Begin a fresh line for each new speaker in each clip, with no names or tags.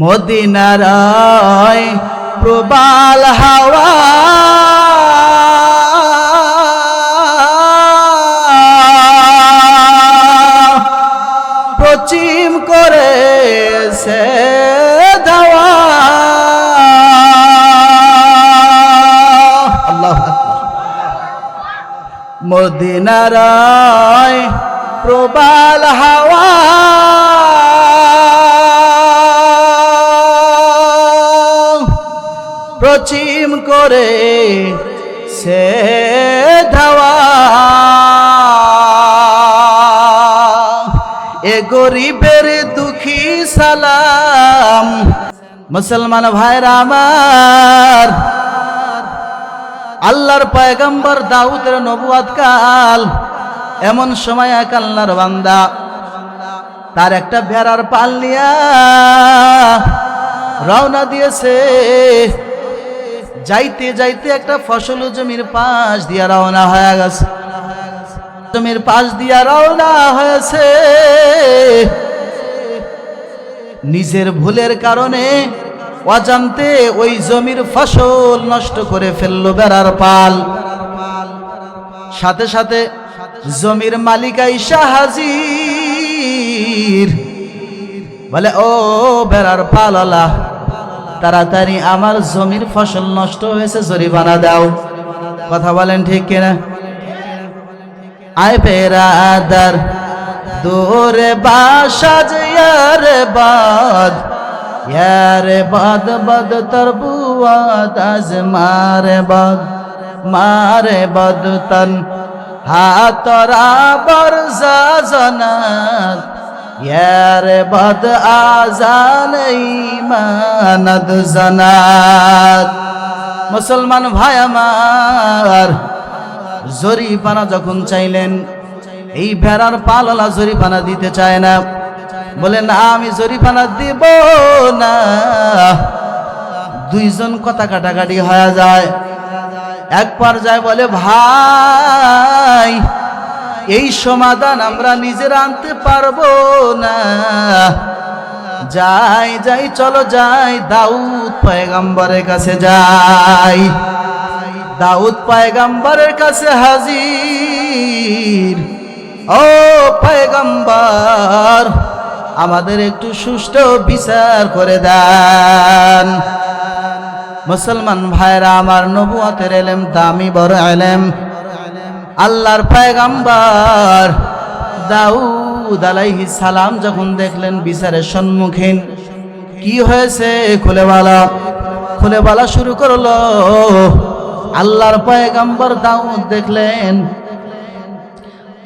মদিনারায় প্রবাল হাওয়া পশ্চিম করে সে ধাওয়া মদিনারায় প্রবাল হাওয়া পশ্চিম করে সে ধাওয়া। এ গরিবের দুঃখী সালাম। মুসলমান ভাইরা আমার, আল্লাহর পয়গম্বর দাউদের নবুয়াত কাল, এমন সময় এক আল্লাহর বান্দা তার একটা ভেড়ার পাল নিয়া রওনা দিয়েছে। যাইতে যাইতে একটা ফসল জমির পাশ দিয়া রওনা হয়ে গেছে। জমির পাশ দিয়া রওনা হয়েছে। নিজের ভুলের কারণে অজান্তে ওই জমির ফসল নষ্ট করে ফেলল বেড়ার পাল। সাথে সাথে জমির মালিক আইসা বলে, ও বেড়ার পালালা তাড়াতাড়ি আমার জমির ফসল নষ্ট হয়েছে, জরিমানা দাও। কথা বলেন ঠিক কিনা? আয় বেড়াদার দূরে বাসাজ ইয়ার বাদ ইয়ার বাদ বাদ তরবুয়াদ আজ মারে বাদ মারে বাদ তন হাতরা বরজা জনাত। ইয়ার বাদ আজান ইমানাদ জনাত মুসলমান ভাই আমার জরিপানা যখন চাইলেন, এই ভেড়ার পালালা জরিপানা দিতে চায় না। বলে না আমি জরিপানা দিব না। দুইজন কথা কাটাকাটি হয়ে যায়। এক পর্যায়ে বলে, ভাই এই সমাধান আমরা নিজেরা আনতে পারব না। যাই যাই, চলো যাই, দাউদ পয়গাম্বরের কাছে যাই। দাউদ পয়গাম্বরের কাছে হাজির। ও পয়গাম্বর, আমাদের একটু সুষ্ঠু বিচার করে দেন। মুসলমান ভাইরা, আমার নবুয়াতের এলেম, দামি বড় এলেম। আল্লাহর পায়গাম্বার দাউদ আলাইহি সালাম যখন দেখলেন বিচারের সম্মুখীন, কি হয়েছে খুলে বলা খুলে বলা শুরু করল, আল্লাহর পায়গাম্বার দাউদ দেখলেন,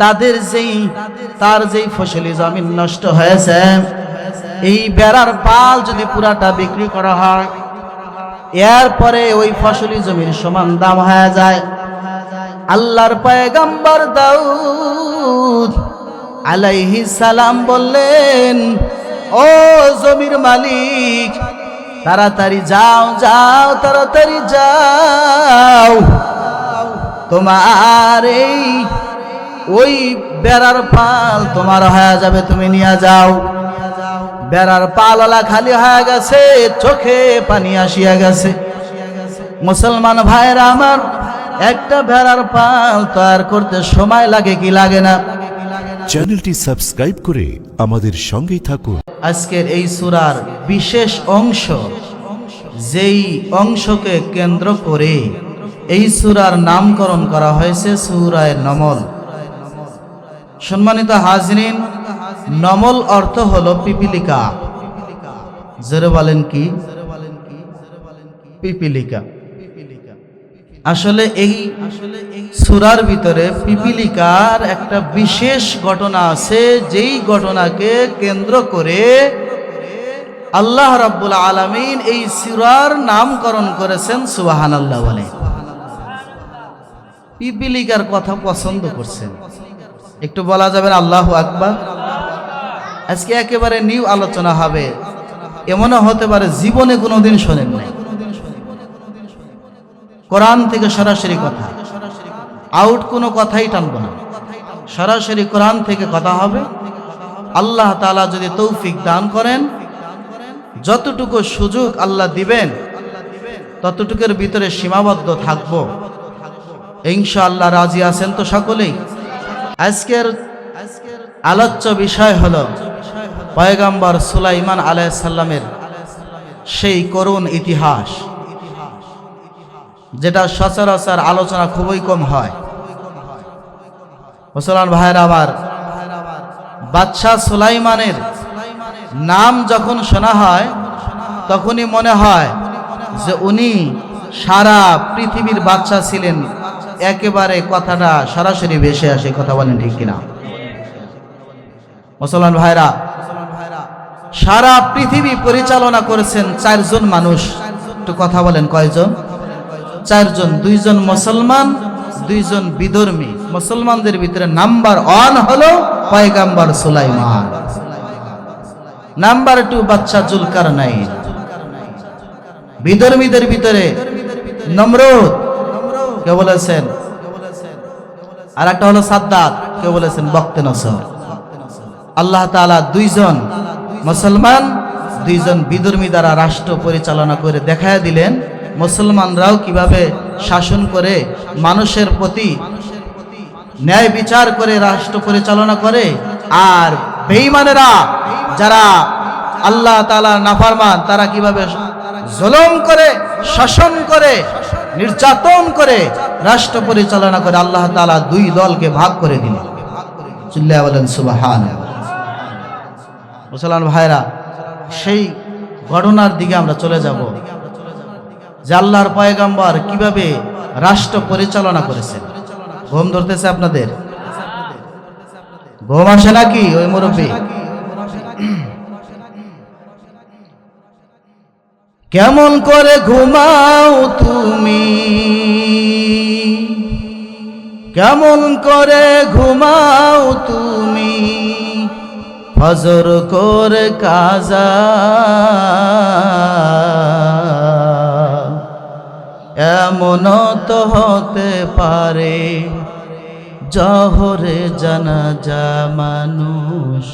তাদের যেই, তার যেই ফসলি জমিন নষ্ট হয়েছে, এই বেড়ার পাল যদি পুরাটা বিক্রি করা হয়, এরপরে ওই ফসলি জমির সমান দাম হয়ে যায়। আল্লাহর পয়গাম্বর দাউদ আলাইহি সালাম বললেন, ও জমির মালিক, তাড়াতাড়ি যাও যাও, তাড়াতাড়ি যাও। তোমার এই, ওই বেড়ার পাল তোমার হয়ে যাবে, তুমি নিয়ে যাও। বেড়ার পাললা খালি হয়ে গেছে, চোখে পানি আসিয়া গেছে। মুসলমান ভাইরা আমার একটা ভেড়ার পাল তৈরি করতে সময় লাগে কি লাগে না?
চ্যানেলটি সাবস্ক্রাইব করে আমাদের সঙ্গেই থাকুন।
আজকের এই সুরার বিশেষ অংশ যেই অংশকে কেন্দ্র করে এই সুরার নামকরণ করা হয়েছে সুরায় নমল। সম্মানিত হাজরিন নমল অর্থ হল পিপিলিকা। জোরে বলেন কি? পিপিলিকা। আসলে এই সুরার ভিতরে পিপিলিকার একটা বিশেষ ঘটনা আছে, যেই ঘটনাকে কেন্দ্র করে আল্লাহ রাব্বুল আলামিন এই সুরার নামকরণ করেছেন সুবাহান আল্লাহ বলে। পিপিলিকার কথা পছন্দ করছেন। একটু বলা যাবে আল্লাহ আকবার? আজকে একেবারে নিউ আলোচনা হবে। এমনও হতে পারে জীবনে কোনোদিন শোনেন নাই। কোরআন থেকে সরাসরি কথা। আউট কোনো কথাই টানবো না। সরাসরি কোরআন থেকে কথা হবে। আল্লাহ তালা যদি তৌফিক দান করেন, যতটুকু সুযোগ আল্লাহ দিবেন, ততটুকুর ভিতরে সীমাবদ্ধ থাকব। ইনশাআল্লাহ রাজি আছেন তো সকলেই? আজকের আলোচ্য বিষয় হল পয়গাম্বর সুলাইমান আলাইসাল্লামের সেই করুণ ইতিহাস। যেটা সচরাচর আলোচনা খুবই কম হয়। মুসলমান ভাইয়ের আমার, বাদশাহ সুলাইমানের নাম যখন শোনা হয়, তখনই মনে হয় যে উনি সারা পৃথিবীর বাচ্চা ছিলেন। একেবারে কথাটা সরাসরি ভেসে আসে, কথা বলেন ঠিক কিনা। মুসলমান ভাইরা সারা পৃথিবী পরিচালনা করেছেন চারজন মানুষ। একটু কথা বলেন কয়জন? চারজন, দুইজন মুসলমান, দুইজন বিধর্মী। মুসলমানদের ভিতরে নাম্বার ওয়ান হলো পয়গাম্বর সুলাইমান। নাম্বার টু বাচ্চা জুলকার নাই বিধর্মীদের ভিতরে নমরুদ কে বলেছেন। আর একটা হলো সাদ্দাত কে বলেছেন বক্তে নসর। আল্লাহ তাআলা দুইজন মুসলমান, দুইজন বিধর্মী দ্বারা রাষ্ট্র পরিচালনা করে দেখায় দিলেন। মুসলমানরাও কীভাবে শাসন করে, মানুষের প্রতি ন্যায় বিচার করে, রাষ্ট্র পরিচালনা করে, আর বেঈমানেরা যারা আল্লাহ তাআলা নাফরমান, তারা কীভাবে জুলুম করে, শাসন করে, নির্যাতন করে, রাষ্ট্র পরিচালনা করে, আল্লাহ তাআলা দুই দলকে ভাগ করে দিলেন চিল্লাহ বলেন সুবাহান মুসলমান ভাইরা সেই ঘটনার দিকে আমরা চলে যাব। যে আল্লাহর পয়গাম্বর কীভাবে রাষ্ট্র পরিচালনা করেছেন। ঘুম ধরতেছে আপনাদের? ঘুম আসে নাকি ওই মুরব্বী? কেমন করে ঘুমাও তুমি? কেমন করে ঘুমাও তুমি? ফজর করে কাজা। এমন তো হতে পারে, জহরে জানা যা মানুষ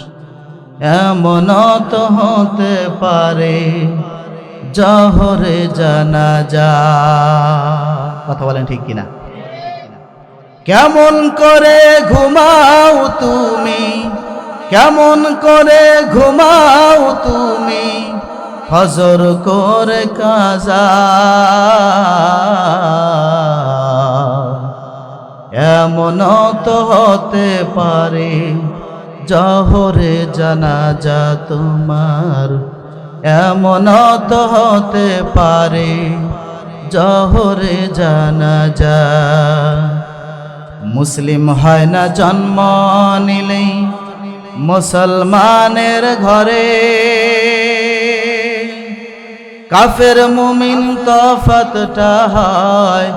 এমন তো হতে পারে, জহরে জানা যা কথা বলেন ঠিক কিনা? কেমন করে ঘুমাও তুমি? কেমন করে ঘুমাও তুমি? ফজর করে কাজা। এমন তো হতে পারে, জহরে জানাজা তোমার। এমন তো হতে পারে, জহরে জানাজা। মুসলিম হয় না জন্ম নিলেই, মুসলমানের ঘরে। কাফের মুমিন তফাতটা হয়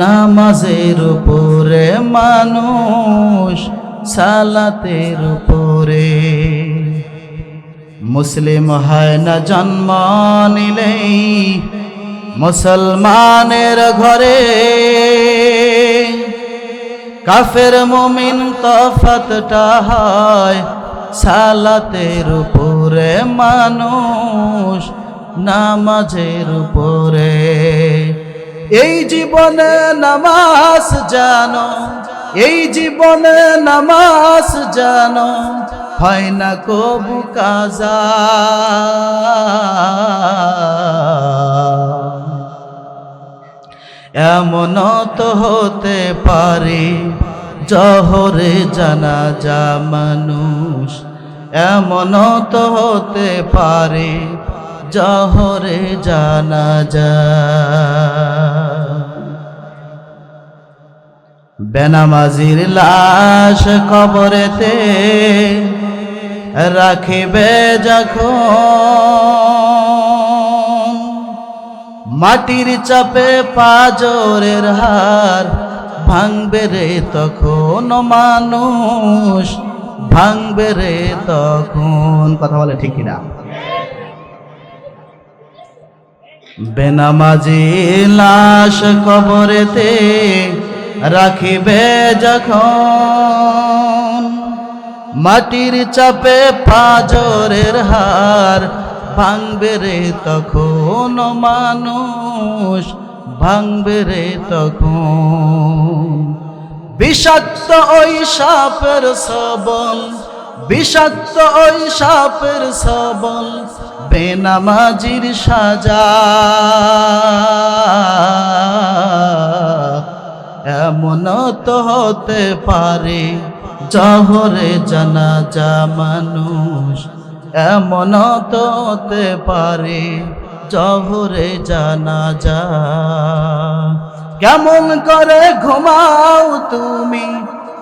নামাজের উপরে, মানুষ সালাতের উপরে। মুসলিম হয় না জন্ম নিলেই, মুসলমানের ঘরে। কাফের মুমিন তফাতটা হয় সালাতের উপরে, মানুষ নামাজের উপরে। এই জীবনে নামাজ জানো, এই জীবনে নামাজ জানো, হয় না কবু কাজা? এমন তো হতে পারে, জহরে জানা যা মানুষ এমন তো হতে পারে জহরে জানা যা বেনামাজির লাশ কবরেতে রাখিবে যখন। মাটির চাপে পাজরের হার ভাঙবে রে তখন মানুষ, ভাঙবে রে তখন। কথা বলে ঠিক কিনা? বেনামাজি লাশ কবরেতে রাখিবে যখন। মাটির চাপে পাজরের হার ভাঙবে রে তখন মানুষ, ভাঙবে রে তখন। বিষাক্ত ওই সাপের বিষাক্ত ওই সাপের সবল বেনামাজির সাজা। এমন তো হতে পারে, জহরে জানাজা মানুষ। এমন তো হতে পারে, জহরে জানাজা। কেমন করে ঘুমাও তুমি?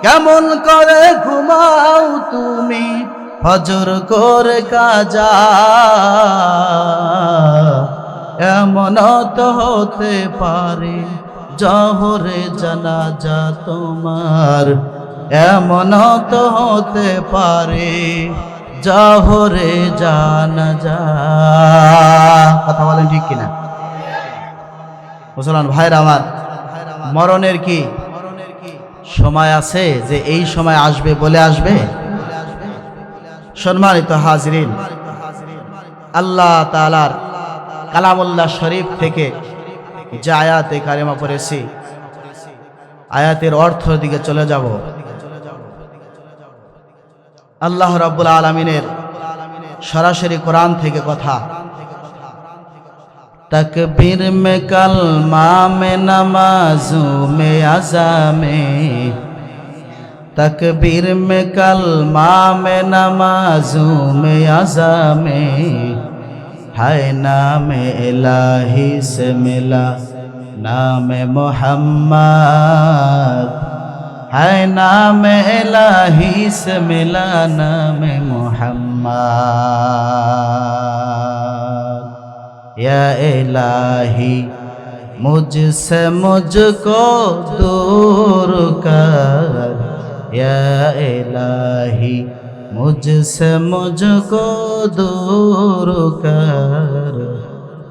কেমন করে ঘুমাও তুমি? হজর করে কাজা। এমন তো হতে পারে, জহরে জানাজা তোমার। এমন তো হতে পারে, জহরে জানাজা। কথা বলেন ঠিক কিনা? মুসলমান ভাইরা আমার, মরণের কি সময় আছে যে এই সময় আসবে বলে আসবে? সম্মানিত হাজরিন, আল্লাহ তালার কালামুল্লাহ শরীফ থেকে যে আয়াতে কারিমা পড়েছি, আয়াতের অর্থ দিকে চলে যাব। আল্লাহ রাব্বুল আলমিনের সরাসরি কোরআন থেকে কথা तकबीर में कलमा में नमाजू में अजा में तकबीर में कलमा में नमाजू में अजा में है नाम इलाही से मिला नाम मोहम्मद है नाम इलाही से मिला नाम मोहम्मद या इलाही, मुझसे मुझको दूर कर। या इलाही, मुझसे मुझको दूर कर।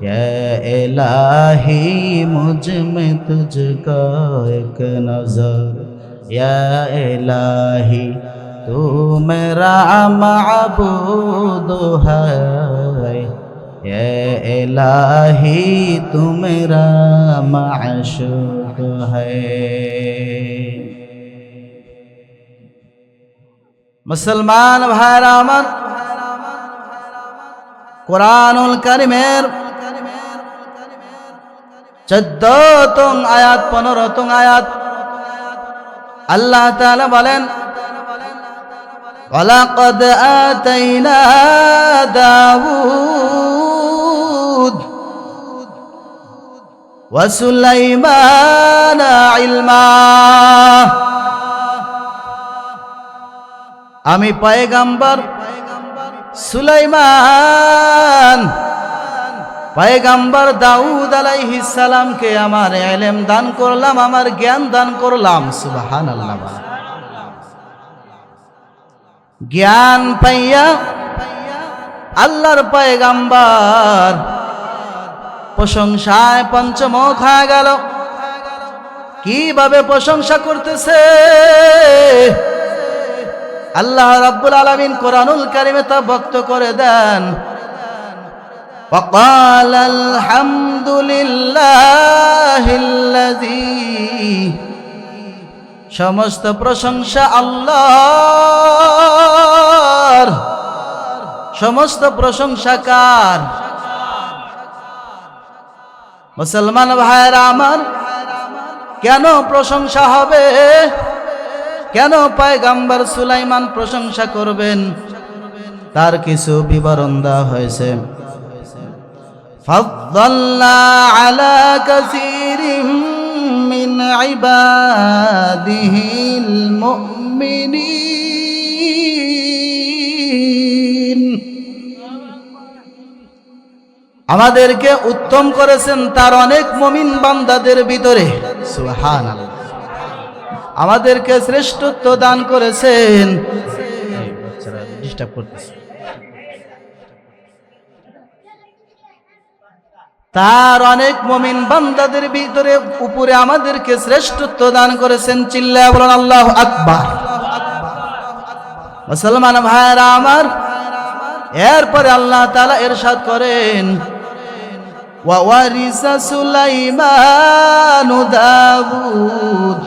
या इलाही, मुझमें तुझको एक नज़र। या इलाही, तू मेरा माबूद है। इलाही तू मेरा माशूक है মুসলমান ভাইরা আমার কোরআনুল কারিমের চোদ্দ তং আয়াত পনেরো তং আয়াত আল্লাহ তাআলা বলেন ولقد آتينا داود وسليمان علما আমি পয়গাম্বর সুলাইমান পয়গাম্বর দাউদ আলাইহিস সালামকে আমার এলেম দান করলাম আমার জ্ঞান দান করলাম সুবহানাল্লাহ জ্ঞান পাইয়া আল্লাহর পয়গাম্বর প্রশংসায় পঞ্চমুখ হয়ে গেল কিভাবে প্রশংসা করতেছে আল্লাহ রাব্বুল আলামিন কোরআনুল কারিমে তা বক্ত করে দেন وقال الحمد لله الذي সমস্ত প্রশংসা আল্লাহর সমস্ত প্রশংসা কার মুসলমান ভাইরা আমার কেন প্রশংসা হবে কেন পায়গাম্বার সুলাইমান প্রশংসা করবেন তার কিছু বিবরণ দেওয়া হয়েছে فضلنا على كثير من عباده المؤمنين আমাদেরকে উত্তম করেছেন তার অনেক মমিন বান্দাদের ভিতরে। সুবহানাল্লাহ। আমাদেরকে শ্রেষ্ঠত্ব দান করেছেন। তার অনেক মমিন বান্দাদের ভিতরে উপরে আমাদেরকে শ্রেষ্ঠত্ব দান করেছেন। চিল্লা বলেন, আল্লাহ আকবার। মুসলমান ভাইরা আমার, এরপরে আল্লাহ তালা এরশাদ করেন। وورث سليمان দাউদ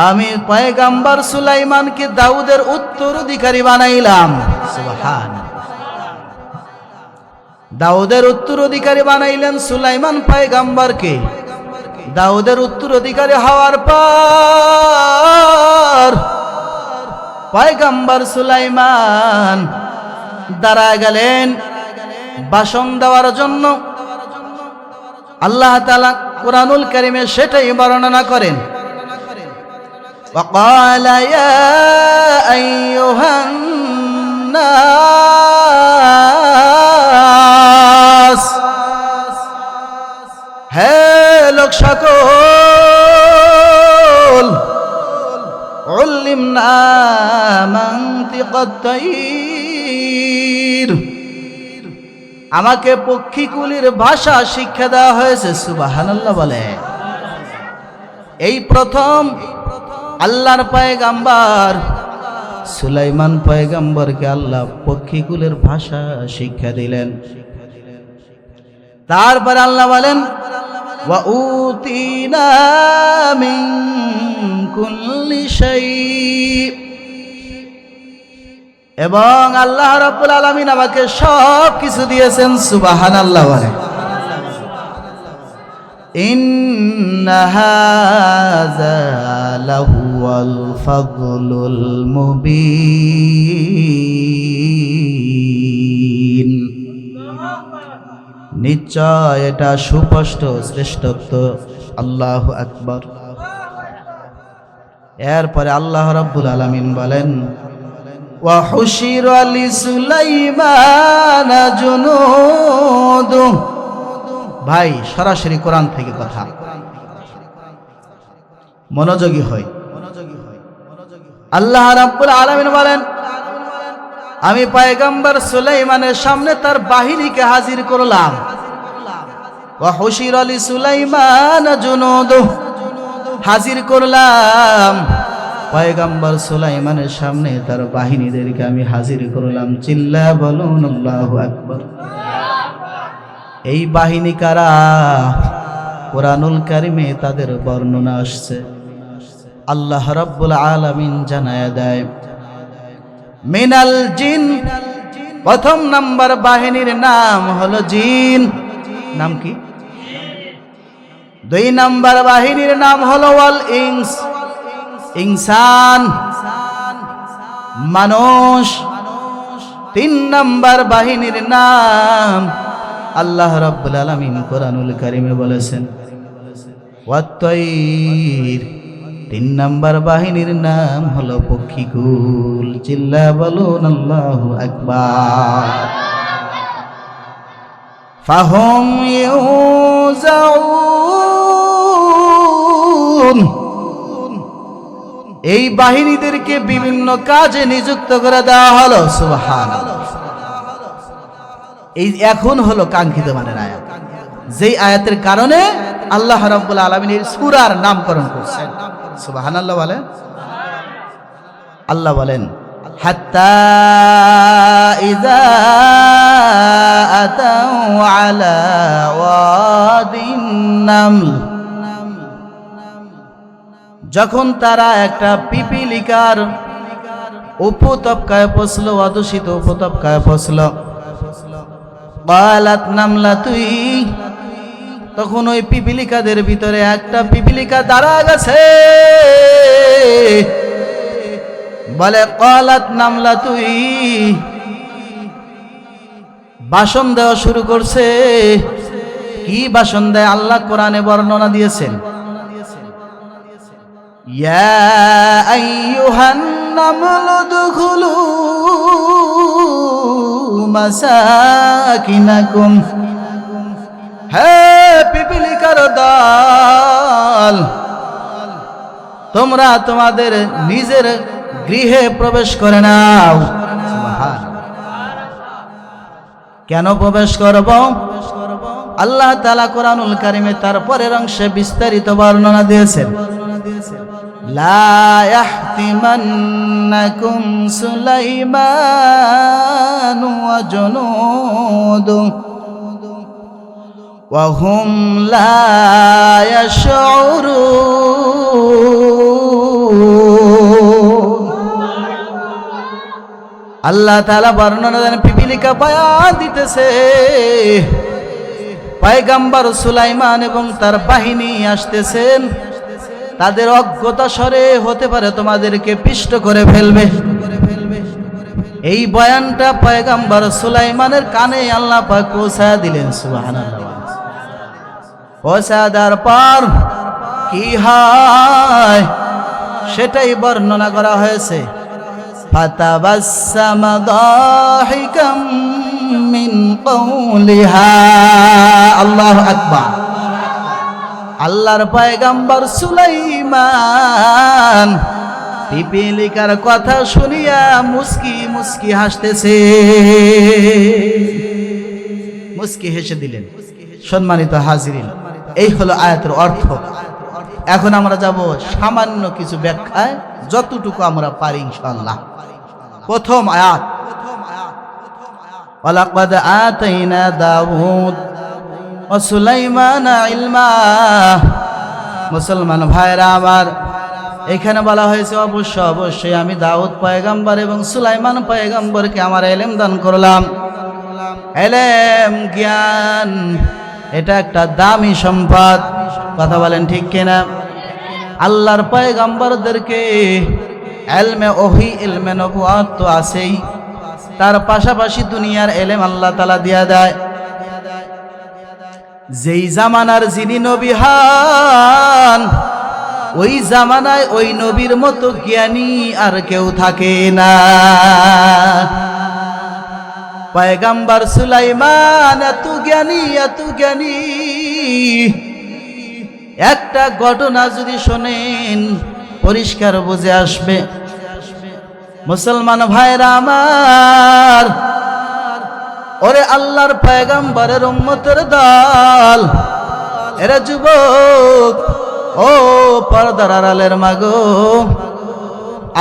আমি পয়গাম্বর সুলাইমানকে দাউদের উত্তরাধিকারী বানাইলাম সুবহান দাউদের উত্তরাধিকারী বানাইলেন সুলাইমান পয়গাম্বরকে দাউদের উত্তরাধিকারী হওয়ার পর পয়গাম্বর সুলাইমান দাঁড়ায় গেলেন বাসন দেওয়ার জন্য আল্লাহ তালা কোরআনুল করিমে সেটাই বর্ণনা করেন وقال يا أيها الناس হে লোক সকল علمنا منطق الطير আমাকে পক্ষীকুলির ভাষা শিক্ষা দেওয়া হয়েছে সুবাহানাল্লাহ বলে এই প্রথম আল্লাহর পয়গাম্বার সুলাইমান পয়গাম্বরকে আল্লাহ পক্ষীকুলের ভাষা শিক্ষা দিলেন তারপর আল্লাহ বলেন وَأُوتِينَا مِن كُلِّ شَيْءٍ এবং আল্লাহ রব্বুল আলমিন আমাকে সব কিছু দিয়েছেন সুবাহান আল্লাহ বলে নিশ্চয় এটা সুস্পষ্ট, শ্রেষ্ঠত্ব। আল্লাহ আকবর। এরপরে আল্লাহ রব্বুল আলমিন বলেন وحشر لسليمان جنوده ভাই সরাসরি কোরআন থেকে কথা মনোযোগী হয় আল্লাহ রাব্বুল আলামিন বলেন আমি পয়গম্বর সুলাইমানের সামনে তার বাহিনীকে হাজির করলাম ওয়া হুশির আলী সুলাইমান জুনুদু হাজির করলাম পয়গম্বর সুলাইমানের সামনে তার বাহিনীদেরকে আমি হাজির করলাম। চিল্লা বলুন, আল্লাহু আকবার। এই বাহিনী কারা? কোরআনুল কারিমে তাদের বর্ণনা আসছে। আল্লাহ রাব্বুল আলামিন জানায় দেয়, মিনাল জিন, প্রথম নাম্বার বাহিনীর নাম হলো জিন। নাম কি? দুই নাম্বার বাহিনীর নাম হলো ওয়াল ইংস। ইনসান, মানুষ, তিন নাম্বার বাহিনীর নাম আল্লাহ রাব্বুল আলামিন কোরআনুল কারিমে বলেছেন ওয়াত্তয়ির তিন নাম্বার বাহিনীর নাম হলো পক্ষীকুল, চিল্লা বলুন আল্লাহু আকবার। ফাহম ইউজাউন। এই বাহিনীদেরকে বিভিন্ন কাজে নিযুক্ত করে দেওয়া হলো, সুবহানাল্লাহ। এই এখন হলো কাঙ্ক্ষিত মানের আয়াত। যেই আয়াতের কারণে আল্লাহ রাব্বুল আলামিন এই সূরার নামকরণ করছেন। সুবাহান আল্লাহ বলেন। আল্লাহ বলেন, হাত্তা ইযা আতাউ আলা ওয়াদিন নামল। যখন তারা একটা পিপিলিকার উপতপকায় পৌঁছলো, অদূষিত উপতপকায় পৌঁছলো। বালাত নামলা তুই। তখন ওই পিপিলিকাদের ভিতরে একটা পিপিলিকা দাঁড়া গেছে। বলে কলাত নামলা তুই। বাসন দেওয়া শুরু করছে। কি বাসন দেয়? আল্লাহ কোরআনে বর্ণনা দিয়েছেন। ইয়া আইয়ুহান নামল দুখুলু মাসাকিনাকুম। হে পিপিলিকার দল তোমরা তোমাদের নিজের গৃহে প্রবেশ করে নাও। কেন প্রবেশ করব? আল্লাহ তালা কোরআনুল কারিমে তার পরের অংশে বিস্তারিত বর্ণনা দিয়েছেন لا يحتمنكم سليمان وجنوده وهم لا يشعرون আল্লাহ তালা বর্ণনা দেন পিপিলিকা বয়ান দিতেছে পয়গাম্বার সুলাইমান এবং তার বাহিনী আসতেছেন। তাদের অজ্ঞতা স্বরে হতে পারে তোমাদেরকে পিষ্ট করে ফেলবে। এই বয়ানটা পয়গাম্বার সুলাইমানের কানে আল্লাহ পাক পৌঁছা দিলেন, সুবহানাল্লাহ। পর কি হয় সেটাই বর্ণনা করা হয়েছে। فتبسم ضاحكا من قولها الله أكبر আল্লাহর পয়গাম্বর সুলাইমান পিপিলিকার কথা শুনিয়া মুস্কি মুস্কি হাসতেছে মুস্কি হেসে দিলেন সম্মানিত হাজিরিন এই হলো আয়াতের অর্থ এখন আমরা যাব সামান্য কিছু ব্যাখ্যায় যতটুকু আমরা পারি ইনশাআল্লাহ প্রথম আয়াত ولقد آتينا দাউদ ও সুলাইমান ইলমা মুসলমান ভাইরা আমার এখানে বলা হয়েছে অবশ্য অবশ্যই আমি দাউদ পয়গাম্বর এবং সুলাইমান পয়গাম্বরকে আমার এলেম দান করলাম এলেম জ্ঞান এটা একটা দামি সম্পদ কথা বলেন ঠিক কিনা? আল্লাহর পয়গাম্বরদেরকে এলমে ওহি, এলমে নবুয়াত তো আছেই। তার পাশাপাশি দুনিয়ার এলেম আল্লাহ তালা দিয়া দেয়। যেই জামানার যিনি নবী হান, ওই জামানায় ওই নবীর মতো জ্ঞানী আর কেউ থাকে না। পয়গাম্বার সুলাইমান, এত জ্ঞানী এত জ্ঞানী। একটা ঘটনা যদি শোনেন, পরিষ্কার বুঝে আসবে। মুসলমান ভাইরা আমার, ওরে আল্লাহর পয়গাম্বরের উম্মতের দল, এরা যুবক, ও পর্দার আড়ালের মাগো,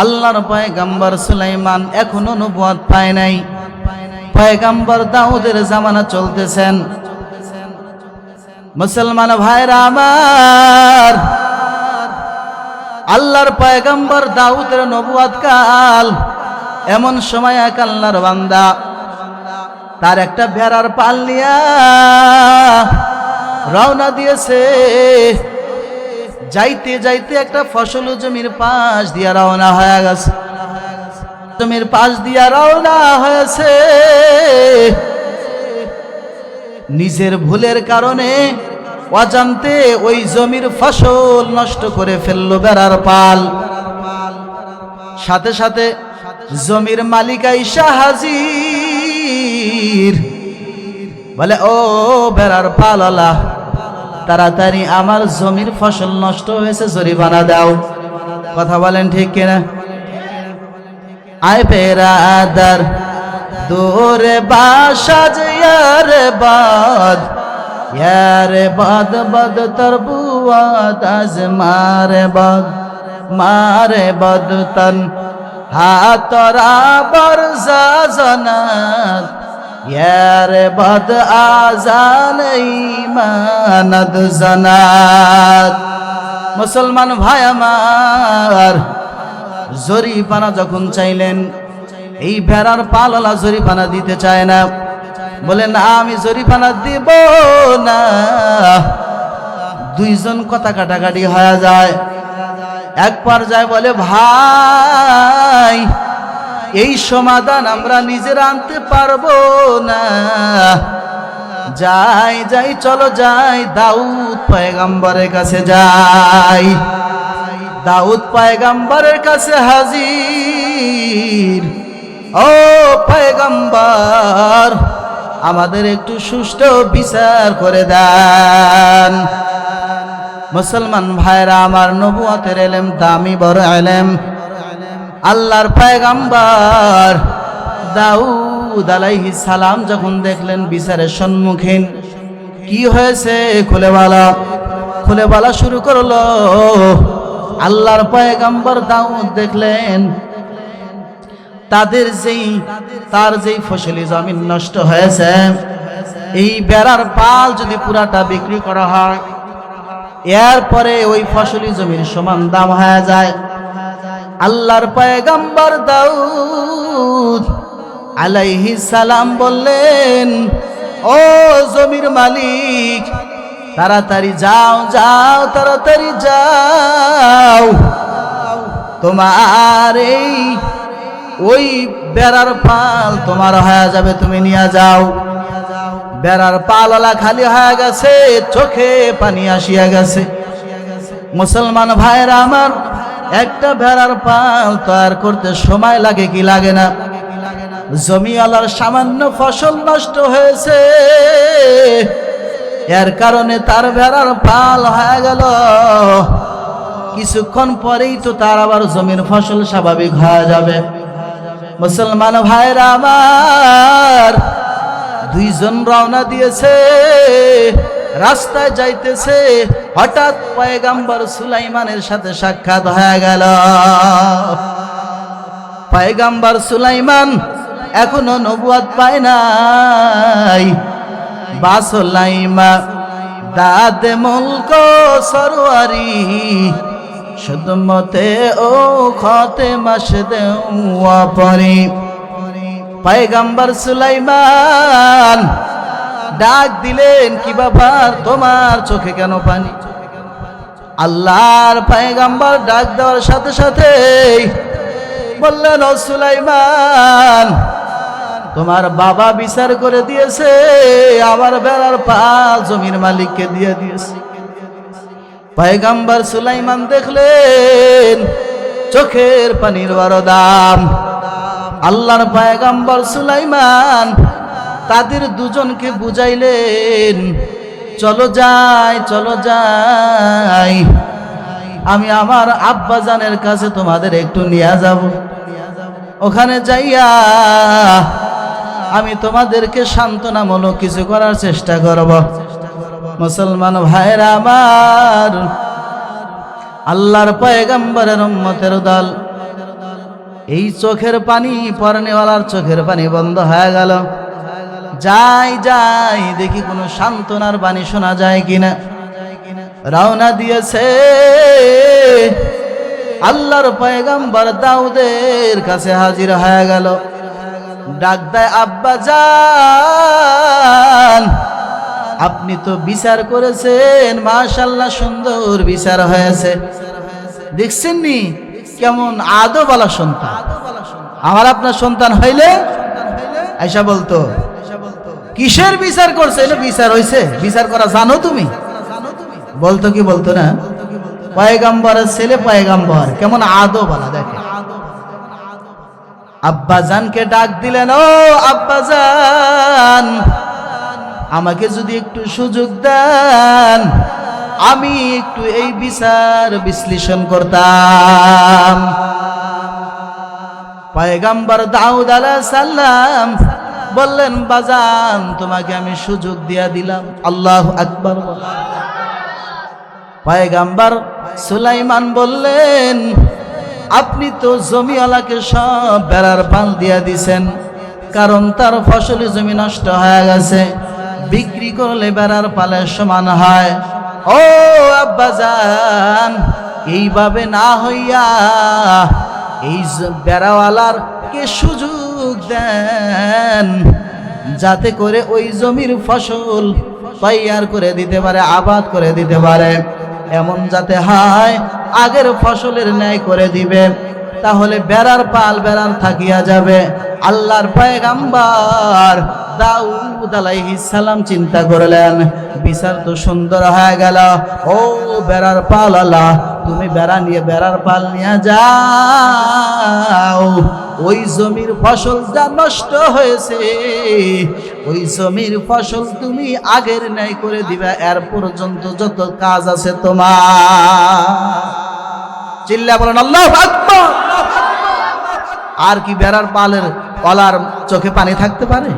আল্লাহর পয়গাম্বর সুলাইমান এখনও নবুয়াত পায় নাই। পয়গাম্বর দাউদের জামানা চলতেছেন। মুসলমান ভাইরা আমার, আল্লাহর পয়গাম্বর দাউদের নবুয়াত কাল, এমন সময় এক আল্লাহর বান্দা তার একটা ভেড়ার পাল নিয়া রওনা দিয়েছে। যাইতে যাইতে একটা ফসল জমির পাশ দিয়া রওনা হয়ে গেছে। জমির পাশ দিয়া রওনা হয়েছে। নিজের ভুলের কারণে অজান্তে ওই জমির ফসল নষ্ট করে ফেলল বেড়ার পাল। সাথে সাথে জমির মালিক আইসা বলে, ও বেড়ার পাল পালালা, তাড়াতাড়ি আমার জমির ফসল নষ্ট হয়েছে, জরিমানা দাও। কথা বলেন ঠিক কিনা? আয় বেড়াদার দূরে বাসাজ ইয়ার বাদ ইয়ার বাদ বাদ তরবুয়াদ আজ মারে বাদ মারে বাদ তন হাতরা বরজা জনাত ইয়ার বাদ আজান ইমানদ জনাত। মুসলমান ভাই আমার জরিপানা যখন চাইলেন এই ভেড়ার পাললা জরিপানা দিতে চায় না। বলে, না, আমি জরিপানা দিব না। দুইজন কথা কাটাকাটি হয়ে যায়। এক পর্যায়ে বলে, ভাই, এই সমাধান আমরা নিজেরা আনতে পারব না। যাই যাই, চলো যাই, দাউদ পয়গাম্বরের কাছে যাই। দাউদ পয়গাম্বরের কাছে হাজির। ও পয়গাম্বর, আমাদের একটু সুষ্ঠু বিচার করে দেন। মুসলমান ভাইরা, আমার নবুয়াতের এলেম, দামি বড় এলেম। আল্লাহর পয়গাম্বর দাউদ আলাইহি সালাম যখন দেখলেন বিচারের সম্মুখীন, কি হয়েছে খুলে বলা খুলে বলা শুরু করল। আল্লাহর পয়গাম্বর দাউদ দেখলেন তাদের যেই, তার যেই ফসলি জমিন নষ্ট হয়েছে, এই বেড়ার পাল যদি পুরাটা বিক্রি করা হয়, এরপরে ওই ফসলি জমির সমান দাম হয়ে যায়। আল্লাহর পয়গাম্বর দাউদ আলাইহি সালাম বললেন, ও জমির মালিক, তাড়াতাড়ি যাও যাও, তাড়াতাড়ি যাও। তোমার এই ওই বেড়ার পাল তোমার হয়ে যাবে, তুমি নিয়ে যাও। বেড়ার পাললা খালি হয়ে গেছে, চোখে পানি আসিয়া গেছে। মুসলমান ভাইরা আমার, একটা ভেড়ার পাল তৈরি করতে সময় লাগে কি লাগে না? জমিওয়ালার সামান্য ফসল নষ্ট হয়েছে। এর কারণে তার ভেড়ার পাল হয়ে গেল। কিছুক্ষণ পরেই তো তার আবার জমির ফসল স্বাভাবিক হয়ে যাবে। মুসলমান ভাইরা আমার। দুইজন রওনা দিয়েছে, রাস্তায় যাইতেছে। হঠাৎ পয়গাম্বর সুলাইমানের সাথে সাক্ষাৎ হয়ে গেল। পয়গাম্বর সুলাইমান এখনও নবুয়াত পায় নাই। বাসলাইমা দাদে মুলক সরোয়ারি। শুধমতে ও খতে মাস দেওয়া পরে। পয়গাম্বর সুলাইমান ডাক দিলেন, কি বাবার তোমার চোখে কেন পানি? আল্লাহর পয়গাম্বর ডাক দেওয়ার সাথে সাথে বললেন, ও সুলাইমান, তোমার বাবা বিচার করে দিয়েছে, আমার বেড়ার পাল জমির মালিককে দিয়ে দিয়েছে। পয়গাম্বর সুলাইমান দেখলেন, চোখের পানির বড় দাম আল্লাহর পয়গাম্বর সুলাইমান তাদের দুজনকে বুঝাইলেন, চলো যাই চলো যাই। আমি আমার আব্বাজানের কাছে তোমাদের একটু নিয়ে যাব। ওখানে যাইয়া আমি তোমাদেরকে সান্ত্বনামূলক কিছু করার চেষ্টা করব। মুসলমান ভাইরা আমার। আল্লাহর পয়গাম্বরের উম্মতের দল। এই চোখের পানি পরনেওয়ালার চোখের পানি বন্ধ হয়ে গেল। যাই যাই, দেখি কোনো সান্ত্বনার বাণী শোনা যায় কিনা। রওনা দিয়েছে। আল্লাহর পয়গাম্বর দাউদের কাছে হাজির হয়ে গেল। ডাক দেয়, আব্বা যান আপনি তো বিচার করেছেন মাশাল্লাহ সুন্দর বিচার হয়েছে। দেখছেন নি কেমন আদো বলা সন্তান। আমার আপনার সন্তান হইলে আইসা বলতো, কিসের বিচার করছে? এটা বিচার হইছে। বিচার করা জানো তুমি? বলতো কি বলতো না? পয়গাম্বরের ছেলে পয়গাম্বর। কেমন আদো বলা দেখে আব্বাজানকে ডাক দিলেন, ও আব্বাজান আমাকে যদি একটু সুযোগ দেন, আমি একটু এই বিচার বিশ্লেষণ করতাম। পয়গাম্বর দাউদ আলা সাল্লাম বললেন, বাজান, তোমাকে আমি সুযোগ দিয়া দিলাম। আল্লাহ আকবর। পয়গাম্বর সুলাইমান বললেন, আপনি তো জমিওয়ালাকে সব বেড়ার পাল দিয়া দিছেন, কারণ তার ফসলি জমি নষ্ট হয়ে গেছে। বিক্রি করলে বেড়ার পালের সমান হয়। ও আব্বাজান এইভাবে না হইয়া এই বেড়াওয়ালার কে সুযোগ দেন? যাতে করে ওই জমির ফসল তৈয়ার করে দিতে পারে, আবাদ করে দিতে পারে। এমন যাতে হয়, আগের ফসলের ন্যায় করে দিবে। তাহলে বেড়ার পাল বেড়ার থাকিয়া যাবে। আল্লাহর পয়গাম্বার দাউদ আলাইহিস সালাম চিন্তা করলেন, বিচার তো সুন্দর হয়ে গেল। ও বেড়ার পাল আল্লাহ, তুমি বেড়া নিয়ে বেড়ার পাল নিয়ে যাও। ওই জমির ফসল যা নষ্ট হয়েছে, ওই জমির ফসল তুমি আগের ন্যায় করে দিবে, এর পর্যন্ত যত কাজ আছে তোমার। চিল্লা বলেন আল্লাহ আর কি বেড়ার পালের কলার চোখে পানি থাকতে পারে?